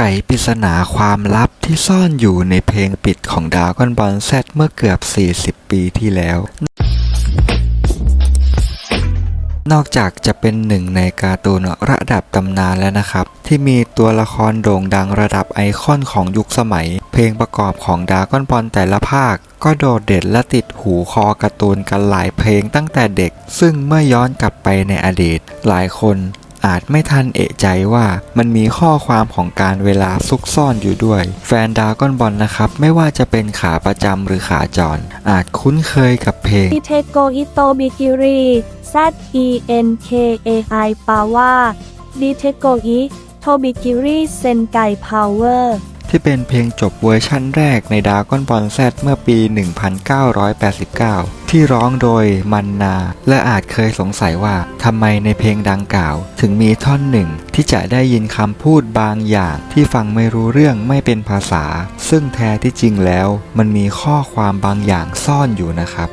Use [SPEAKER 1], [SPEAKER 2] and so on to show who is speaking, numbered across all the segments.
[SPEAKER 1] ไขปริศนาความลับที่ซ่อนอยู่ในเพลงปิดของดากอนบอลแซเมื่อเกือบ 40 ปีที่แล้ว นอกจากจะเป็นหนึ่งในการ์ตูนระดับตำนานแล้วนะครับ ที่มีตัวละครโด่งดังระดับไอคอนของยุคสมัย เพลงประกอบของดากอนบอลแต่ละภาค ก็โดดเด่นและติดหูคอการ์ตูนกันหลายเพลงตั้งแต่เด็ก ซึ่งเมื่อย้อนกลับไปในอดีต หลายคน อาจไม่ทันเอะใจว่ามันมีข้อความของการเวลาซุกซ่อนอยู่ด้วย แฟนดากอนบอลนะครับ ไม่ว่าจะเป็นขาประจำหรือขาจร อาจคุ้นเคยกับเพลง
[SPEAKER 2] อิเทโกอิโตบิกิรี Z E N K A I ปาว่าดิเทโกอิโทบิกิริเซนไกพาวเวอร์
[SPEAKER 1] ที่เป็นเพลงจบเวอร์ชั่นแรกในดากอนบอลแซเมื่อปี 1989 ที่ร้องโดยมันนา และอาจเคยสงสัยว่าทำไมในเพลงดังกล่าว ถึงมีท่อนหนึ่งที่จะได้ยินคำพูดบางอย่างที่ฟังไม่รู้เรื่องไม่เป็นภาษา ซึ่งแท้ที่จริงแล้ว มันมีข้อความบางอย่างซ่อนอยู่นะครับ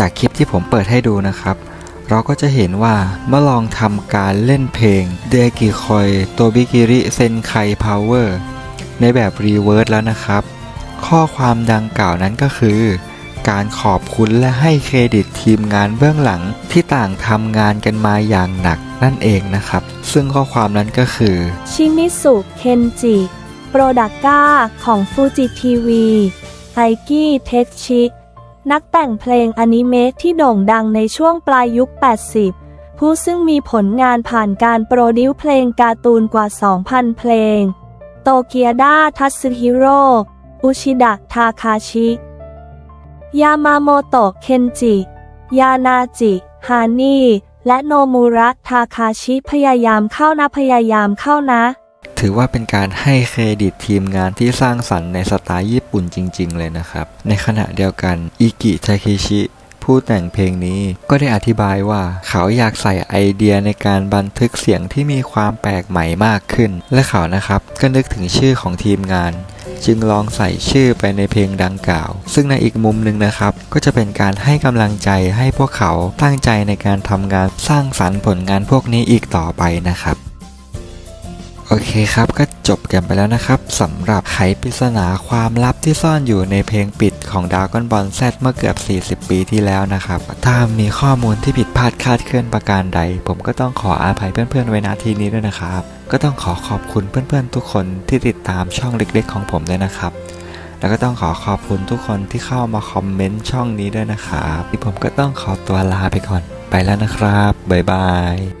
[SPEAKER 1] จากคลิปที่ผมเปิดให้ดูนะครับ เราก็จะเห็นว่าเมื่อลองทำการเล่นเพลงเดกิคอยโตบิกิริเซนไคพาวเวอร์ในแบบรีเวิร์สแล้วนะครับ ข้อความดังกล่าวนั้นก็คือ การขอบคุณและให้เครดิตทีมงานเบื้องหลังที่ต่างทำงานกันมาอย่างหนักนั่นเองนะครับ ซึ่งข้อความนั้นก็คือ
[SPEAKER 2] ชิมิสุเคนจิโปรดักก้าของฟูจิทีวีไอกี้เทคชิ นักแต่งเพลงอนิเมะที่โด่งดังในช่วงปลายยุค 80 ผู้ซึ่งมีผลงานผ่านการโปรดิวเพลงการ์ตูนกว่า 2,000 เพลง โตเกียดาทัตสึฮิโร่ อุชิดะ ทาคาชิ ยามาโมโตะ เคนจิ ยานาจิ ฮานี่ และโนมูระ ทาคาชิ พยายามเข้านะ พยายามเข้านะ
[SPEAKER 1] ถือว่าเป็นการให้เครดิตทีมงานที่สร้างสรรค์ในสไตล์ญี่ปุ่นจริง ๆ เลยนะครับ ในขณะเดียวกันอิกิทาเคชิผู้แต่งเพลงนี้ก็ได้อธิบายว่าเขาอยากใส่ไอเดียในการบันทึกเสียงที่มีความแปลกใหม่มากขึ้น และเขานะครับก็นึกถึงชื่อของทีมงาน จึงลองใส่ชื่อไปในเพลงดังกล่าว ซึ่งในอีกมุมหนึ่งนะครับ ก็จะเป็นการให้กำลังใจให้พวกเขาตั้งใจในการทำงานสร้างสรรค์ผลงานพวกนี้อีกต่อไปนะครับ โอเคครับก็จบกันไปแล้วนะครับสำหรับไขปริศนาความลับที่ซ่อนอยู่ในเพลงปิดของด a กอนบอลแซเมื่อเกือบ 40 ปีที่แล้วนะครับ ถ้ามีข้อมูลที่ผิดพลาดคลาดเคลื่อนประการใด ผมก็ต้องขออาภัยเพื่อนๆไว้ณที่นี้ด้วยนะครับ ก็ต้องขอขอบคุณเพื่อนๆ ทุกคนที่ติดตามช่องเล็กๆ ของผมด้วยนะครับ แล้วก็ต้องขอขอบคุณทุกคนที่เข้ามาคอมเมนต์ช่องนี้ด้วยนะครับที่ผมก็ต้องขอตัวลาไปก่อนไปแล้วนะครับบ๊ายบาย